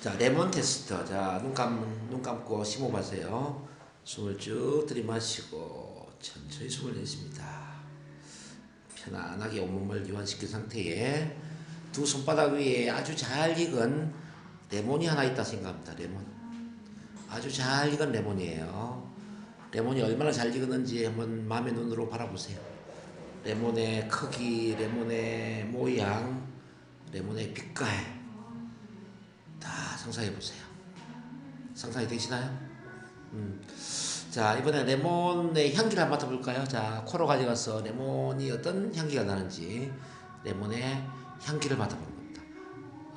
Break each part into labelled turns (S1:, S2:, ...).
S1: 자, 레몬 테스터. 자, 눈 감, 눈 감고 심호흡하세요. 숨을 쭉 들이마시고, 천천히 숨을 내쉽니다. 편안하게 온몸을 이완시킨 상태에 두 손바닥 위에 아주 잘 익은 레몬이 하나 있다 생각합니다. 레몬. 아주 잘 익은 레몬이에요. 레몬이 얼마나 잘 익었는지 한번 마음의 눈으로 바라보세요. 레몬의 크기, 레몬의 모양, 레몬의 빛깔 다 상상해 보세요. 상상이 되시나요? 음. 자 이번에 레몬의 향기를 한번 맡아볼까요? 자 코로 가져가서 레몬이 어떤 향기가 나는지 레몬의 향기를 맡아보는 겁니다.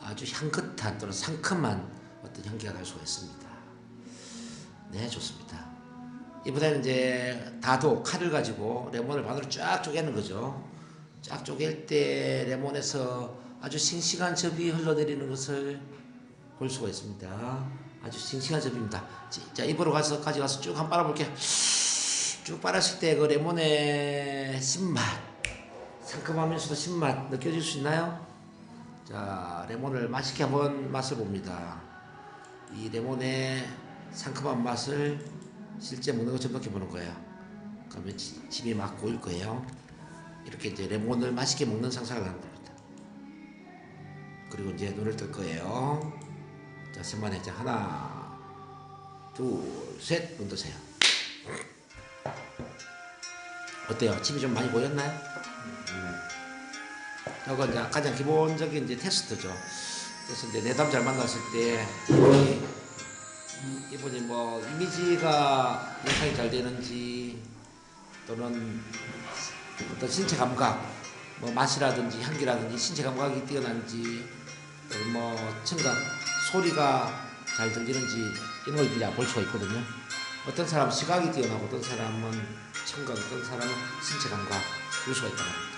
S1: 아주 향긋한 또는 상큼한 어떤 향기가 날 수가 있습니다. 네 좋습니다. 이번에는 이제 다도 칼을 가지고 레몬을 반으로 쫙 쪼개는 거죠. 쫙 쪼갤 때 레몬에서 아주 싱싱한 즙이 흘러내리는 것을 볼 수가 있습니다. 아주 싱싱한 즙입니다. 자, 입으로 가서 가져가서 쭉 한번 빨아볼게요. 쭉 빨았을 때 그 레몬의 신맛, 상큼하면서도 신맛 느껴질 수 있나요? 자, 레몬을 맛있게 한번 맛을 봅니다. 이 레몬의 상큼한 맛을 실제 먹는 것처럼 느껴보는 거예요. 그러면 지- 침이 막 고일 거예요. 이렇게 이제 레몬을 맛있게 먹는 상상을 하는 겁니다. 그리고 이제 눈을 뜰 거예요. 자, 세만에 자 하나, 둘, 셋, 눈 뜨세요. 어때요? 침이 좀 많이 보였나요? 음. 이건 이제 가장 기본적인 이제 테스트죠. 그래서 이제 내담 잘 만났을 때 이분이, 이분이 뭐 이미지가 연상이 잘 되는지 또는 어떤 신체 감각, 뭐 맛이라든지 향기라든지 신체 감각이 뛰어난지 뭐 청각, 소리가 잘 들리는지 이런 걸 이제 볼 수가 있거든요. 어떤 사람은 시각이 뛰어나고 어떤 사람은 청각, 어떤 사람은 신체 감각 볼 수가 있다는 겁니다.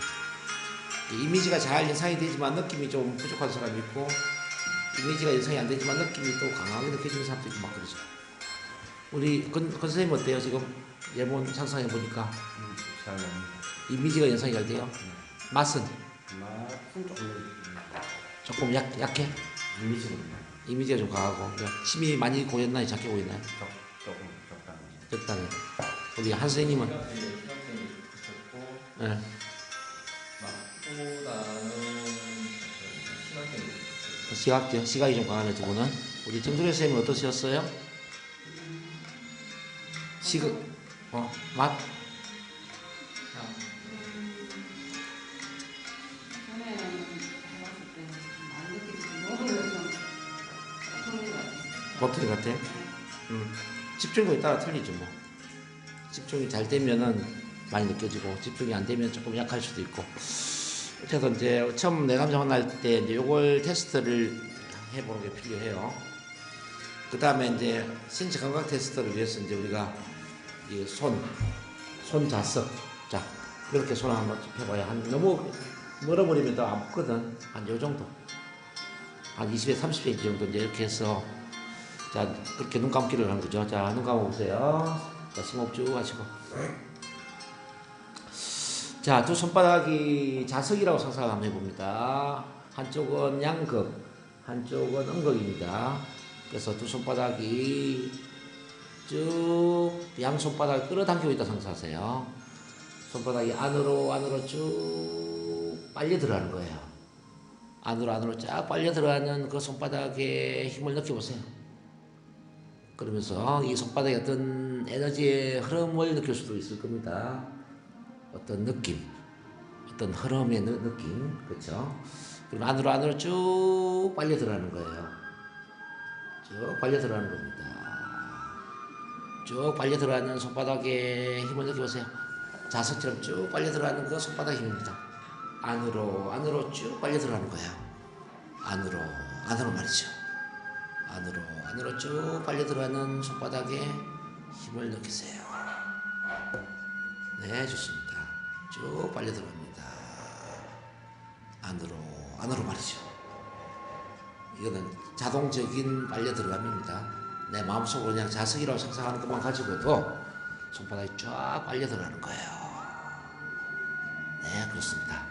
S1: 이 이미지가 잘 연상이 되지만 느낌이 좀 부족한 사람이 있고 이미지가 연상이 안 되지만 느낌이 또 강하게 느껴지는 사람도 있고 막 그러죠. 우리 건, 건 선생님 어때요 지금 예본 상상해 보니까
S2: 음, 잘.
S1: 이미지가 연상이 잘 돼요? 맛은
S2: 맛은 조금
S1: 조금 약, 약해?
S2: 이미지거든요.
S1: 이미지가 좀 강하고 그러니까 침이 많이 고였나요? 작게 고였나요?
S2: 적, 조금 적당히.
S1: 적당히 우리 한 선생님은 예.
S3: 붙였고
S1: 시각적 시각이 좀 강하네 두 분은 우리 정준혜 선생님은 어떠셨어요? 시각 어 맛? 버튼 같아? 음. 집중력에 따라 틀리죠 뭐. 집중이 잘 되면은 많이 느껴지고 집중이 안 되면 조금 약할 수도 있고. 그래서 이제 처음 내감정 만날 때 이제 요걸 테스트를 해보는 게 필요해요. 그 다음에 이제 신체 감각 테스트를 위해서 이제 우리가 이 손, 손 자석. 자 그렇게 손을 한번 좀 해봐야 한 너무 멀어버리면 더안 붙거든. 한 요 정도. 한 20에 30cm 정도 이제 이렇게 해서 자 그렇게 눈 감기를 하는 거죠. 자 눈 감아보세요. 자 심호흡 쭉 하시고. 자 두 손바닥이 자석이라고 상상을 한번 해봅니다. 한쪽은 양극 한쪽은 음극입니다. 그래서 두 손바닥이 쭉 양 손바닥을 끌어당기고 있다 상상하세요. 손바닥이 안으로 안으로 쭉 빨려 들어가는 거예요. 안으로 안으로 쫙 빨려 들어가는 그 손바닥의 힘을 느껴보세요. 그러면서 이 손바닥에 어떤 에너지의 흐름을 느낄 수도 있을 겁니다. 어떤 느낌, 어떤 흐름의 느, 느낌, 그렇죠? 그럼 안으로 안으로 쭉 빨려 들어가는 거예요. 쭉 빨려 들어가는 겁니다. 쭉 빨려 들어가는 손바닥의 힘을 느껴보세요. 자석처럼 쭉 빨려 들어가는 그 손바닥 힘입니다. 안으로 안으로 쭉 빨려 들어가는 거예요. 안으로 안으로 말이죠. 안으로 안으로 쭉 빨려 들어가는 손바닥에 힘을 느끼세요. 네, 좋습니다. 쭉 빨려 들어갑니다. 안으로 안으로 말이죠. 이거는 자동적인 빨려 들어감입니다. 내 마음속으로 그냥 자석이라고 상상하는 것만 가지고도 손바닥이 쫙 빨려 들어가는 거예요. 네, 그렇습니다.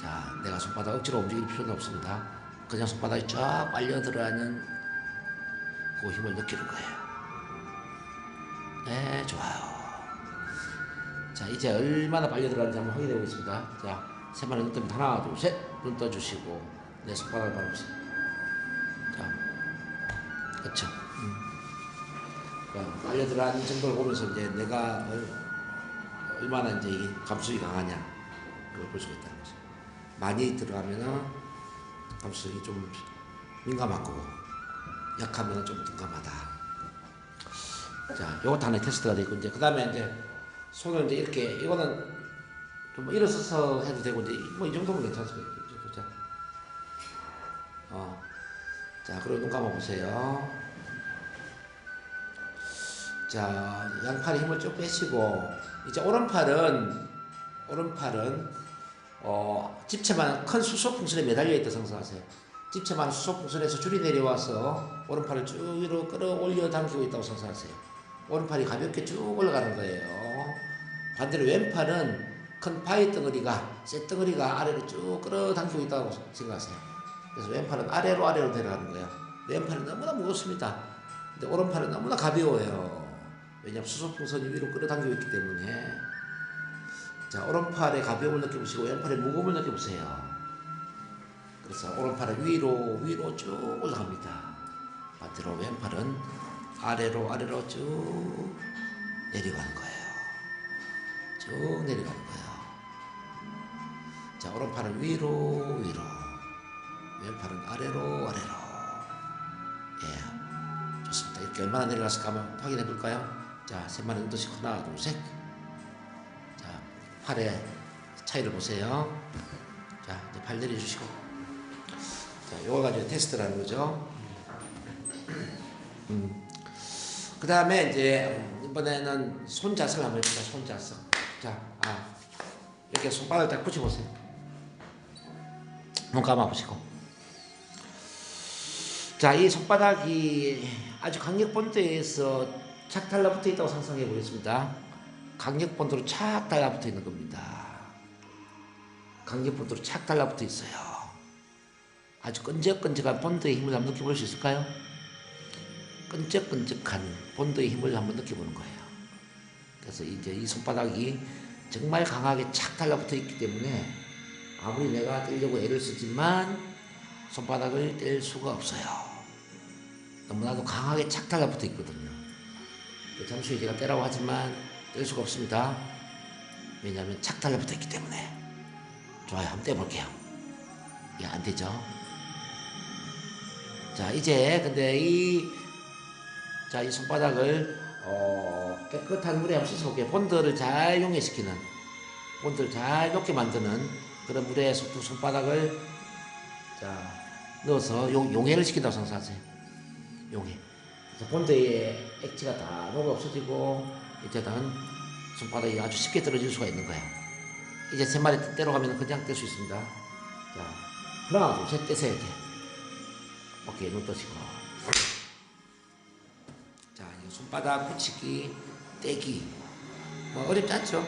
S1: 자, 내가 손바닥 억지로 움직일 필요는 없습니다. 그냥 손바닥이 쫙 빨려 들어가는 그 힘을 느끼는 거예요. 네, 좋아요. 자, 이제 얼마나 빨려 들어가는지 한번 확인해 보겠습니다. 자, 세 마리 눈 뜨면 하나, 둘, 셋. 눈 떠주시고, 내 손바닥을 바라보세요. 자, 그쵸. 음. 그러니까 빨려 들어가는 정도를 보면서 이제 내가 얼, 얼마나 이제 이 감수성이 강하냐, 그걸 볼 수가 있다는 거죠. 많이 들어가면은 감수성이 좀 민감하고, 약하면은 좀 둔감하다. 자, 요것도 하나의 테스트가 되고, 이제 그 다음에 이제 손을 이제 이렇게, 이거는 좀뭐 일어서서 해도 되고, 이제 뭐 이 정도면 괜찮습니다. 자, 어. 자, 그리고 눈 감아 보세요. 자, 양팔에 힘을 쭉 빼시고, 이제 오른팔은, 오른팔은, 어, 집채만 큰 수소 풍선에 매달려 있다 생각하세요. 집채만 수소 풍선에서 줄이 내려와서 오른팔을 쭉 위로 끌어올려 당기고 있다고 생각하세요. 오른팔이 가볍게 쭉 올라가는 거예요. 반대로 왼팔은 큰 바위 덩어리가, 쇠 덩어리가 아래로 쭉 끌어당기고 있다고 생각하세요. 그래서 왼팔은 아래로 아래로 내려가는 거예요. 왼팔은 너무나 무겁습니다. 근데 오른팔은 너무나 가벼워요. 왜냐하면 수소풍선이 위로 끌어당기고 있기 때문에. 자, 오른팔의 가벼움을 느껴보시고 왼팔의 무거움을 느껴보세요. 그래서 오른팔은 위로 위로 쭉 올라갑니다. 반대로 왼팔은 아래로 아래로 쭉 내려가는 거예요. 쭉 내려가는 거예요. 자, 오른팔은 위로 위로 왼팔은 아래로 아래로 예 좋습니다 이렇게 얼마나 내려갔을까 한번 확인해 볼까요 자 셋만 흔드시고 하나 둘셋자 팔의 차이를 보세요. 자 이제 팔 내려주시고. 자 요걸 가지고 테스트라는 거죠. 음. 그 다음에 이제 이번에는 손자세를 한번 해봅시다. 손자세. 자 아, 이렇게 손바닥을 딱 붙여보세요. 눈 감아보시고. 자, 이 손바닥이 아주 강력 본드에서 착 달라붙어 있다고 상상해 보겠습니다. 강력 본드로 착 달라붙어 있는 겁니다. 강력 본드로 착 달라붙어 있어요. 아주 끈적끈적한 본드의 힘을 한번 느껴볼 수 있을까요? 끈적끈적한 본드의 힘을 한번 느껴보는 거예요. 그래서 이제 이 손바닥이 정말 강하게 착 달라붙어 있기 때문에 아무리 내가 떼려고 애를 쓰지만 손바닥을 뗄 수가 없어요. 너무나도 강하게 착 달라붙어 있거든요. 그 잠시 후에 제가 떼라고 하지만 뗄 수가 없습니다. 왜냐하면 착 달라붙어 있기 때문에. 좋아요. 한번 떼볼게요. 예, 안 되죠? 자, 이제 근데 이, 자, 이 손바닥을, 어, 깨끗한 물에 한번 씻어볼게요. 본드를 잘 용해시키는, 본드를 잘 녹게 만드는 그런 물에 손- 두 손바닥을, 자, 넣어서 용, 용해를 시킨다고 생각하세요. 용해. 그래서 본드의 액체가 다 녹아 없어지고 이제는 손바닥이 아주 쉽게 떨어질 수가 있는 거예요. 이제 세 마리 떼러 가면 그냥 뗄 수 있습니다. 자, 하나, 둘, 셋 떼세요, 이제. 오케이, 눈 떠시고. 자, 이 손바닥 붙이기, 떼기. 뭐 어렵지 않죠?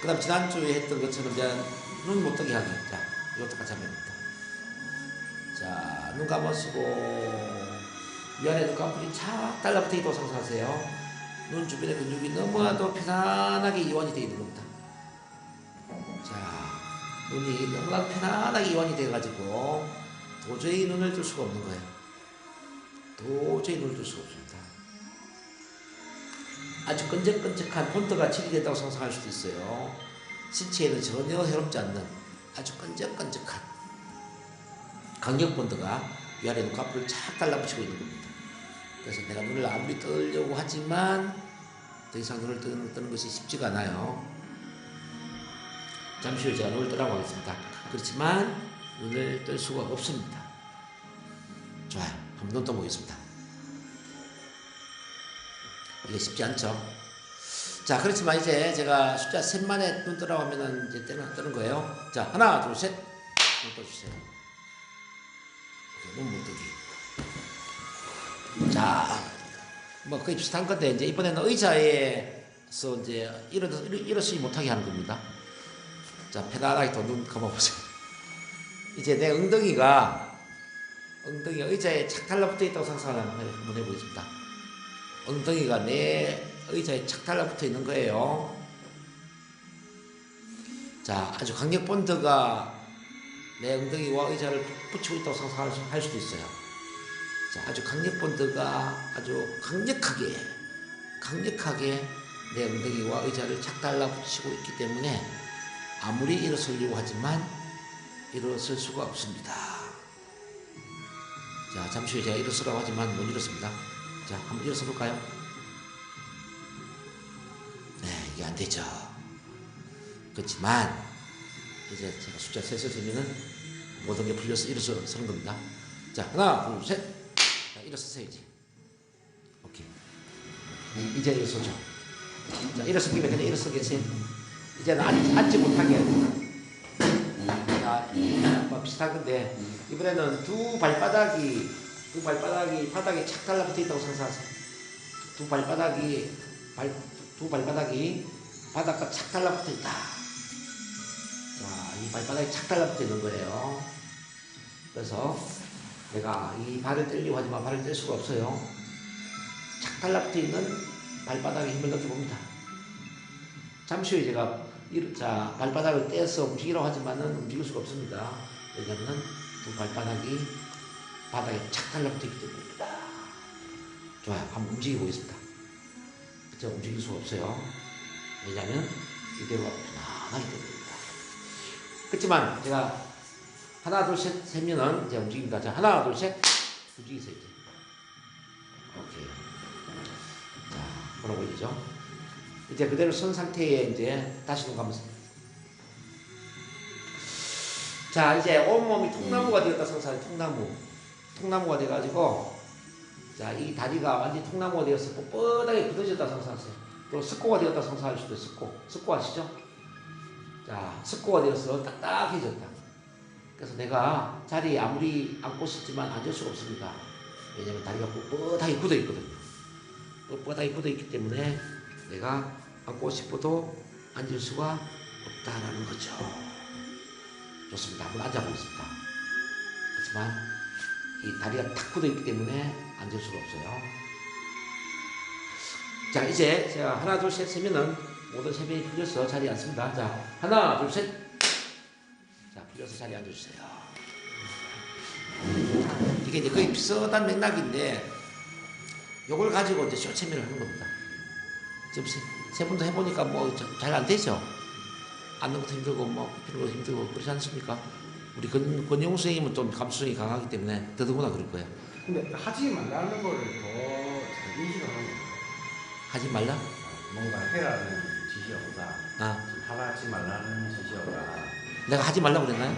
S1: 그 다음 지난주에 했던 것처럼 이제 눈 못 뜨게 하기. 자, 이것도 같이 하면 됩니다. 자, 눈 감으시고 위아래 눈꺼풀이 착 달라붙어 있다고 상상하세요. 눈 주변의 근육이 너무나도 편안하게 이완이 되어 있는 겁니다. 자, 눈이 너무나도 편안하게 이완이 돼가지고 도저히 눈을 뜰 수가 없는 거예요. 도저히 눈을 뜰 수가 없습니다. 아주 끈적끈적한 본드가 처리됐다고 상상할 수도 있어요. 신체에는 전혀 해롭지 않는 아주 끈적끈적한 강력 본드가 위아래 눈꺼풀을 착 달라붙이고 있는 겁니다. 그래서 내가 눈을 아무리 뜨려고 하지만 더 이상 눈을 뜨는, 뜨는 것이 쉽지가 않아요. 잠시 후에 제가 눈을 뜨라고 하겠습니다. 그렇지만 눈을 뜰 수가 없습니다. 좋아요. 한번 눈 떠보겠습니다. 이게 쉽지 않죠? 자, 그렇지만 이제 제가 숫자 셋만에 눈 뜨라고 하면은 이제 뜨는, 뜨는 거예요. 자, 하나, 둘, 셋. 눈 떠주세요. 눈못 뜨기. 자, 뭐 거의 비슷한 건데 이제 이번에는 의자에서 이제 일어 일어서지 못하게 하는 겁니다. 자, 편안하게 또눈 감아 보세요. 이제 내 엉덩이가 엉덩이가 의자에 착 달라붙어 있다고 상상을 한번 해보겠습니다. 엉덩이가 내 의자에 착 달라붙어 있는 거예요. 자, 아주 강력 본드가 내 엉덩이와 의자를 붙이고 있다고 상상할 수도 있어요. 자, 아주 강력 본드가 아주 강력하게, 강력하게 내 엉덩이와 의자를 착 달라붙이고 있기 때문에 아무리 일어서려고 하지만 일어설 수가 없습니다. 자, 잠시 후에 제가 일어서라고 하지만 못 일어섭니다. 자, 한번 일어서 볼까요? 네, 이게 안 되죠. 그렇지만 이제 제가 숫자 셋을 세면은 모든 게 풀려서 일어서는 겁니다. 자, 하나, 둘, 셋. 자, 일어서세요 이제. 오케이. 이- 이제 일어서죠. 자, 일어서 김에 그냥 일어서 계세요. 이제는 앉, 앉지 못하게. 자, 뭐 비슷한 건데 이번에는 두 발바닥이 두 발바닥이 바닥에 착 달라붙어 있다고 상상하세요. 두 발바닥이 발, 두 발바닥이 바닥과 착 달라붙어 있다. 자, 이 발바닥이 착 달라붙어 있는 거예요. 그래서 내가 이 발을 떼려고 하지만 발을 뗄 수가 없어요. 착 달라붙어 있는 발바닥에 힘을 느껴봅니다. 잠시 후에 제가 이- 자, 발바닥을 떼서 움직이라고 하지만은 움직일 수가 없습니다. 왜냐면은 두 발바닥이 바닥에 착 달라붙어 있기 때문입니다. 좋아요. 한번 움직여 보겠습니다. 그쵸? 움직일 수가 없어요. 왜냐면 이대로 편안하기 때문입니다. 그렇지만 제가 하나, 둘, 셋, 세면은 이제 움직입니다. 자, 하나, 둘, 셋. 움직이세요, 이제. 오케이. 자, 걸어 보이죠? 이제 그대로 선 상태에 이제 다시 눈 감으세요. 자, 이제 온몸이 통나무가 되었다 상상해 통나무. 통나무가 돼가지고, 자, 이 다리가 완전히 통나무가 되어서 뻣뻣하게 굳어졌다 상상하세요. 또 습고가 되었다 상상할 수도 있어요. 습고. 습고 아시죠? 자, 습고가 되어서 딱딱해졌다. 그래서 내가 자리에 아무리 앉고 싶지만 앉을 수가 없습니다. 왜냐면 다리가 뻣뻣하게 굳어 있거든요. 뻣뻣하게 굳어 있기 때문에 내가 앉고 싶어도 앉을 수가 없다라는 거죠. 좋습니다. 한번 앉아보겠습니다. 그렇지만 이 다리가 탁 굳어 있기 때문에 앉을 수가 없어요. 자, 이제 제가 하나, 둘, 셋 세면은 모든 세 명이 풀려서 자리에 앉습니다. 자, 하나, 둘, 셋. 자, 풀려서 자리에 앉아주세요. 이게 이제 거의 비슷한 맥락인데, 요걸 가지고 이제 쇼체면을 하는 겁니다. 지금 세, 세 분도 해보니까 뭐 잘 안 되죠? 앉는 것도 힘들고, 뭐, 굽히는 것도 힘들고, 그렇지 않습니까? 우리 권, 권영우 선생님은 좀 감수성이 강하기 때문에 더더구나 그럴 거예요.
S2: 근데 하지 말라는 거를 더잘 인식을 하는 거예요.
S1: 하지 말라?
S2: 뭔가 해라는 지시어보다
S1: 아,
S2: 하지 말라는 지시어가
S1: 내가 하지 말라고 그랬나요?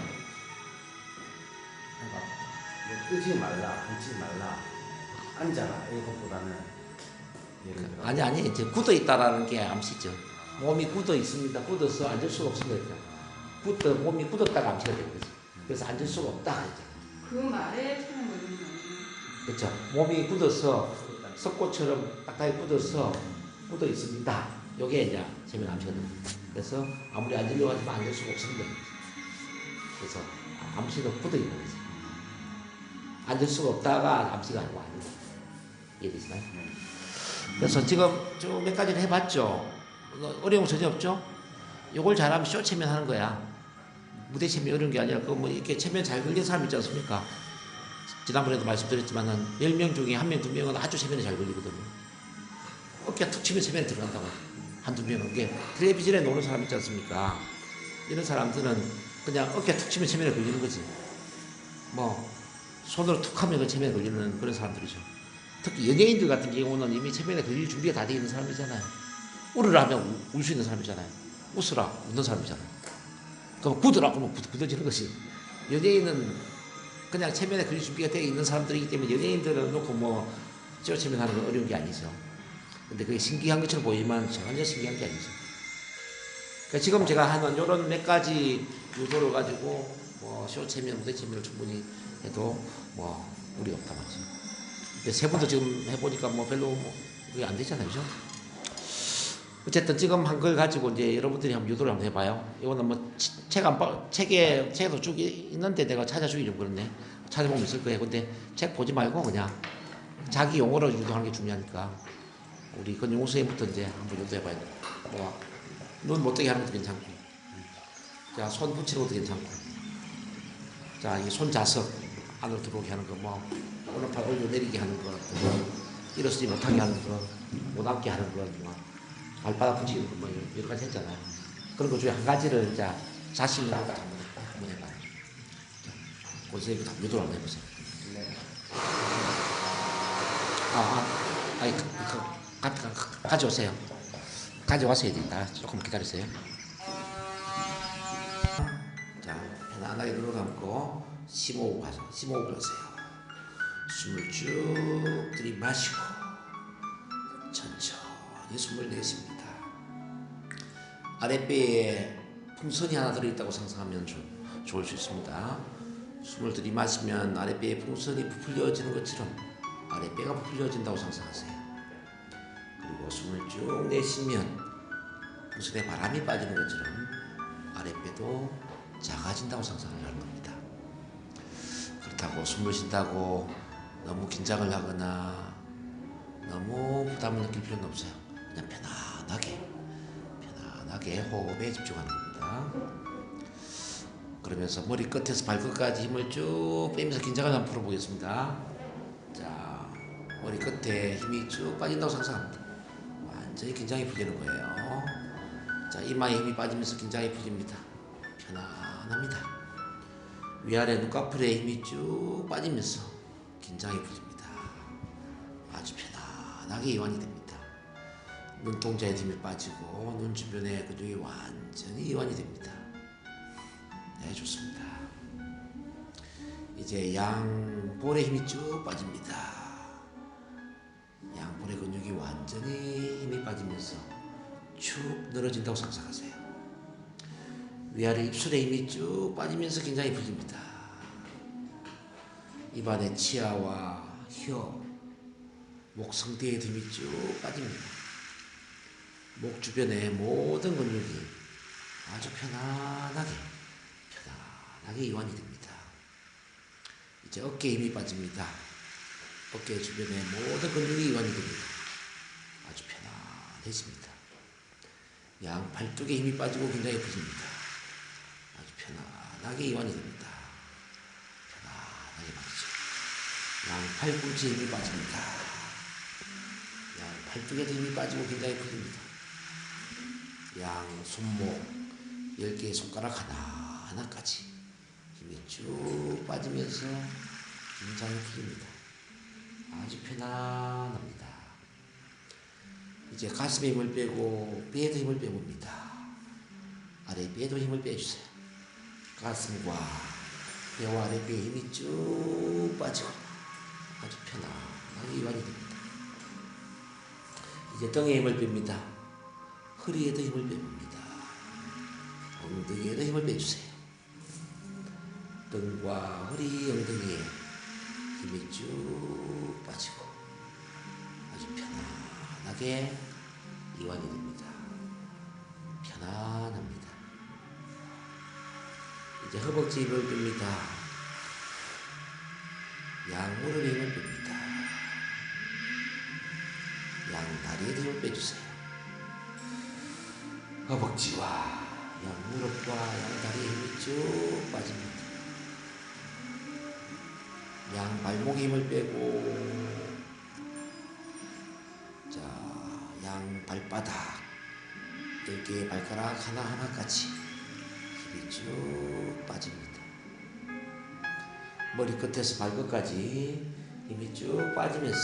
S2: 뭔가 뜨지 말라, 앉지 말라, 앉아라 이것보다는 예를 들어
S1: 아니, 아니, 이제 굳어 있다라는 게 암시죠. 몸이 굳어 있습니다. 굳어서 앉을 수가 없습니다. 굳어, 몸이 굳었다가 암시가 되는 거죠. 그래서 앉을 수가 없다. 이제.
S4: 그 말에 차는 거는.
S1: 그렇죠. 몸이 굳어서 석고처럼 딱딱히 굳어서 굳어 있습니다. 요게 이제 세면 암시가 됩니다. 그래서 아무리 앉으려고 하지만 앉을 수가 없습니다. 그래서 암시는 굳어 있는 거죠. 앉을 수가 없다가 암시가 아니고 아니다. 이해되시나요? 그래서 지금 쭉 몇 가지를 해봤죠. 어, 어려운 거 전혀 없죠? 요걸 잘하면 쇼 체면 하는 거야. 무대 체면 어려운 게 아니라, 그뭐 이렇게 체면 잘 걸린 사람 있지 않습니까? 지난번에도 말씀드렸지만은 10명 중에 한 명, 두 명은 아주 체면이 잘 걸리거든요. 어깨가 툭 치면 체면이 들어간다고. 한두 명은. 게 텔레비전에 노는 사람 있지 않습니까? 이런 사람들은 그냥 어깨 툭 치면 체면이 걸리는 거지. 뭐, 손으로 툭 하면 그 체면이 걸리는 그런 사람들이죠. 특히 연예인들 같은 경우는 이미 체면에 걸릴 준비가 다 되어 있는 사람이잖아요. 울으라 하면 울 수 있는 사람이잖아요. 웃으라 웃는 사람이잖아요. 그럼 굳으라 그러면 굳- 굳어지는 것이. 연예인은 그냥 체면에 걸릴 준비가 되어 있는 사람들이기 때문에 연예인들은 놓고 뭐 찌어 체면 하는 건 어려운 게 아니죠. 근데 그게 신기한 것처럼 보이지만 전혀 신기한 게 아니죠. 그러니까 지금 제가 하는 이런 몇 가지 유도를 가지고 뭐 쇼 체면, 무대 체면을 충분히 해도 뭐 무리 없다 맞죠. 근데 세 분도 지금 해보니까 뭐 별로 뭐 그게 안 되잖아요, 그죠? 어쨌든 지금 한 걸 가지고 이제 여러분들이 한번 유도를 한번 해봐요. 이거는 뭐 책안 책에 책에도 쭉 있는데 내가 찾아주기 좀 그렇네. 찾아보면 있을 거예요. 근데 책 보지 말고 그냥 자기 용어로 유도하는 게 중요하니까 우리 건용호 선생님부터 이제 한번 유도해봐야 돼. 뭐, 눈 못뜨게 하는 것도 괜찮고, 자, 손 붙이는 것도 괜찮고, 자, 이 손 자석 안으로 들어오게 하는 거, 뭐, 오른팔 올려 내리게 하는 거, 뭐, 일어서지 못하게 하는 거, 못 앉게 하는 거, 뭐, 발바닥 붙이는 거, 뭐, 여러 가지 했잖아요. 그런 것 중에 한 가지를 이제 자신 있는 것부터 한번, 한번 해봐요. 자, 권선생님부터 한번 유도를 한번 해보세요.
S3: 네.
S1: 아, 아, 아이, 그, 가, 가, 가져오세요. 가져와서 해야 된다. 조금 기다리세요. 자, 편안하게 눈을 감고 심호흡 하세요. 심호흡을 하세요. 숨을 쭉 들이마시고 천천히 숨을 내쉽니다. 아랫배에 풍선이 하나 들어있다고 상상하면 좋, 좋을 수 있습니다. 숨을 들이마시면 아랫배에 풍선이 부풀려지는 것처럼 아랫배가 부풀려진다고 상상하세요. 숨을 쭉 내쉬면 풍선에 바람이 빠지는 것처럼 아랫배도 작아진다고 상상을 하는 겁니다. 그렇다고 숨을 쉰다고 너무 긴장을 하거나 너무 부담을 느낄 필요는 없어요. 그냥 편안하게 편안하게 호흡에 집중하는 겁니다. 그러면서 머리 끝에서 발끝까지 힘을 쭉 빼면서 긴장을 한번 풀어보겠습니다. 자, 머리 끝에 힘이 쭉 빠진다고 상상합니다. 완전히 긴장이 풀리는 거예요. 자, 이마에 힘이 빠지면서 긴장이 풀립니다. 편안합니다. 위아래 눈꺼풀에 힘이 쭉 빠지면서 긴장이 풀립니다. 아주 편안하게 이완이 됩니다. 눈동자에 힘이 빠지고 눈 주변의 근육이 완전히 이완이 됩니다. 네, 좋습니다. 이제 양볼에 힘이 쭉 빠집니다. 양볼의 근육이 완전히 힘이 빠지면서 축 늘어진다고 상상하세요. 위아래 입술에 힘이 쭉 빠지면서 긴장이 풀립니다. 입안의 치아와 혀, 목 성대에 힘이 쭉 빠집니다. 목 주변의 모든 근육이 아주 편안하게 편안하게 이완이 됩니다. 이제 어깨에 힘이 빠집니다. 어깨 주변의 모든 근육이 이완이 됩니다. 아주 편안해집니다. 양 팔뚝에 힘이 빠지고 굉장히 풀립니다. 아주 편안하게 이완이 됩니다. 편안하게 말이죠. 양 팔 꿈치에 힘이 빠집니다. 양 팔뚝에도 힘이 빠지고 굉장히 풀립니다. 양 손목 10개의 손가락 하나하나까지 힘이 쭉 빠지면서 긴장이 풀립니다. 아주 편안합니다. 이제 가슴에 힘을 빼고 배에도 힘을 빼봅니다. 아래 배에도 힘을 빼주세요. 가슴과 배와 아래 배에 힘이 쭉 빠지고 아주 편안하게 이완이 됩니다. 이제 등에 힘을 뺍니다. 허리에도 힘을 빼봅니다. 엉덩이에도 힘을 빼주세요. 등과 허리, 엉덩이에 힘이 쭉 빠지고 아주 편안하게 이완이 됩니다. 편안합니다. 이제 허벅지 힘을 뺍니다. 양무릎에 힘을 뺍니다. 양다리에도 힘을 빼주세요. 허벅지와 양무릎과 양다리에 힘이 쭉 빠집니다. 양 발목에 힘을 빼고 자, 양 발바닥 10개의 발가락 하나하나까지 힘이 쭉 빠집니다. 머리 끝에서 발끝까지 힘이 쭉 빠지면서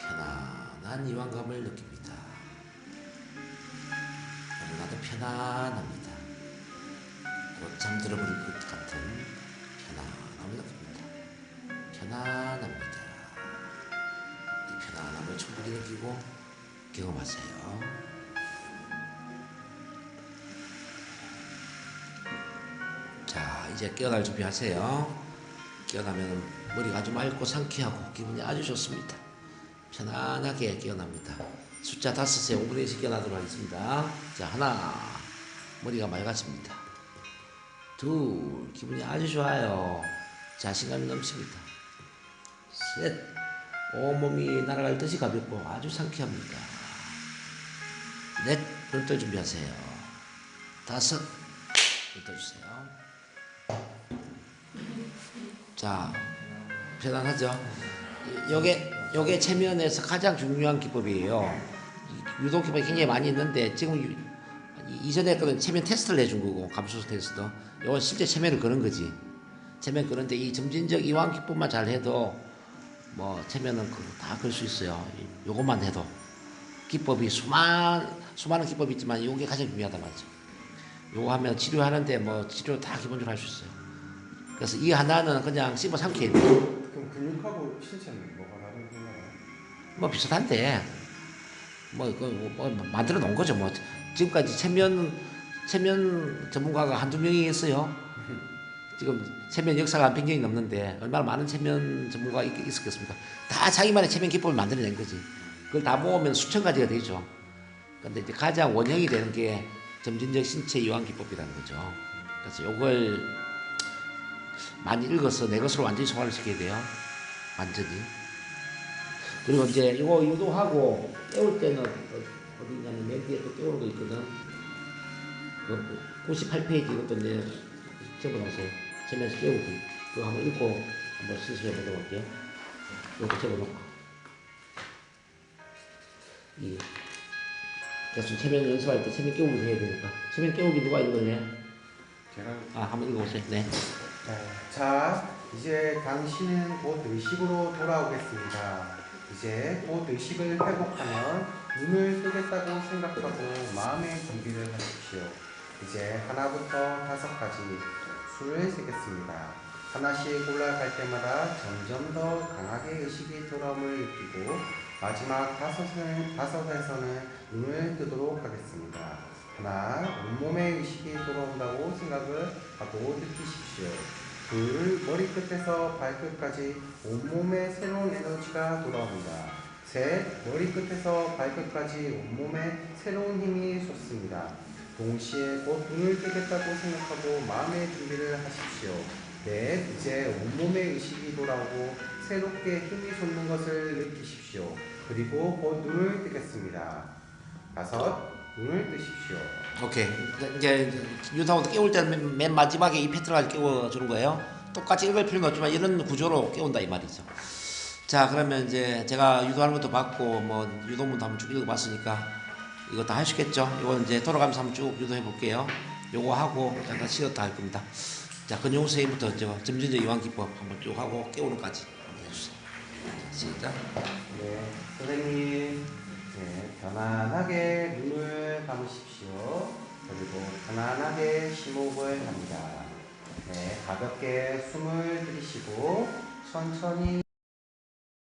S1: 편안한 이완감을 느낍니다. 너무나도 편안합니다. 곧 잠들어 버릴 것 같은. 편안합니다. 이 편안함을 충분히 느끼고 경험하세요. 자, 이제 깨어날 준비하세요. 깨어나면 머리가 아주 맑고 상쾌하고 기분이 아주 좋습니다. 편안하게 깨어납니다. 숫자 다섯에 5분의 1씩 깨어나도록 하겠습니다. 자, 하나, 머리가 맑아집니다. 둘, 기분이 아주 좋아요. 자신감이 넘칩니다. 셋. 온몸이 날아갈 듯이 가볍고 아주 상쾌합니다. 넷. 눈떠 준비하세요. 다섯. 눈 떠주세요. 자, 편안하죠? 요게, 요게 체면에서 가장 중요한 기법이에요. 이 유도 기법이 굉장히 많이 있는데, 지금 유- 이- 이전에 거는 체면 테스트를 해준 거고, 감수소 테스트. 요건 실제 체면을 그런 거지. 체면 그런데 이 점진적 이완 기법만 잘 해도, 뭐, 체면은 다걸수 있어요. 이- 요것만 해도. 기법이 수많, 수많은 기법이 있지만, 요게 가장 중요하단 말이죠. 요거 하면 치료하는데, 뭐, 치료 다 기본적으로 할 수 있어요. 그래서 이 하나는 그냥 씹어 돼요.
S2: 그럼 근육하고 신체는 뭐가 다른가요?
S1: 뭐 비슷한데 뭐, 그, 뭐 만들어 놓은 거죠 뭐 지금까지 체면 체면 전문가가 한두 명이 있어요 지금 체면 역사가 한 100년이 넘는데 얼마나 많은 체면 전문가가 있, 있었겠습니까? 다 자기만의 체면 기법을 만들어낸 거지. 그걸 다 모으면 수천 가지가 되죠. 근데 이제 가장 원형이 되는 게 점진적 신체 이완 기법이라는 거죠. 그래서 요걸 많이 읽어서 내 것으로 완전히 소화를 시켜야 돼요. 완전히. 그리고 이제 이거 유도하고 깨울 때는 어- 어디냐면 맨 뒤에 또 깨우는 거 있거든. 그 98페이지 이것도 이제 적어놓으세요. 세면서 깨우기. 그거 한번 읽고 한번 실수해 보도록 할게요. 이것도 적어놓고. 이 계속 체면 연습할 때 체면 깨우기 해야 되니까. 체면 깨우기 누가 읽었냐?
S2: 제가
S1: 아, 한번 읽어보세요. 네.
S2: 네. 자, 이제 당신은 곧 의식으로 돌아오겠습니다. 이제 곧 의식을 회복하면 눈을 뜨겠다고 생각하고 마음의 준비를 하십시오. 이제 하나부터 다섯까지 수를 세겠습니다. 하나씩 올라갈 때마다 점점 더 강하게 의식이 돌아옴을 느끼고 마지막 다섯은, 다섯에서는 눈을 뜨도록 하겠습니다. 하나, 온몸에 의식이 돌아온다고 생각을 하고 느끼십시오. 둘, 머리끝에서 발끝까지 온몸에 새로운 에너지가 돌아옵니다. 셋, 머리끝에서 발끝까지 온몸에 새로운 힘이 솟습니다. 동시에 곧 눈을 뜨겠다고 생각하고 마음의 준비를 하십시오. 넷, 이제 온몸에 의식이 돌아오고 새롭게 힘이 솟는 것을 느끼십시오. 그리고 곧 눈을 뜨겠습니다. 다섯, 눈을 뜨십시오.
S1: 오케이. 이제 유도하고 깨울 때는 맨, 맨 마지막에 이 패턴을 깨워주는 거예요. 똑같이 읽을 필요는 없지만 이런 구조로 깨운다 이 말이죠. 자 그러면 이제 제가 유도하는 것도 봤고 뭐 유도문도 한번 쭉 읽어봤으니까 이거 다 하시겠죠? 이거 이제 돌아가면서 한번 쭉 유도해 볼게요. 요거 하고 잠깐 쉬었다 할 겁니다. 자 근용 선생님부터 저 점진적 이완 기법 한번 쭉 하고 깨우는까지 해주세요. 자, 시작.
S2: 네, 선생님, 네, 편안하게 눈을 감으십시오. 그리고 편안하게 심호흡을 합니다. 네, 가볍게 숨을 들이쉬고 천천히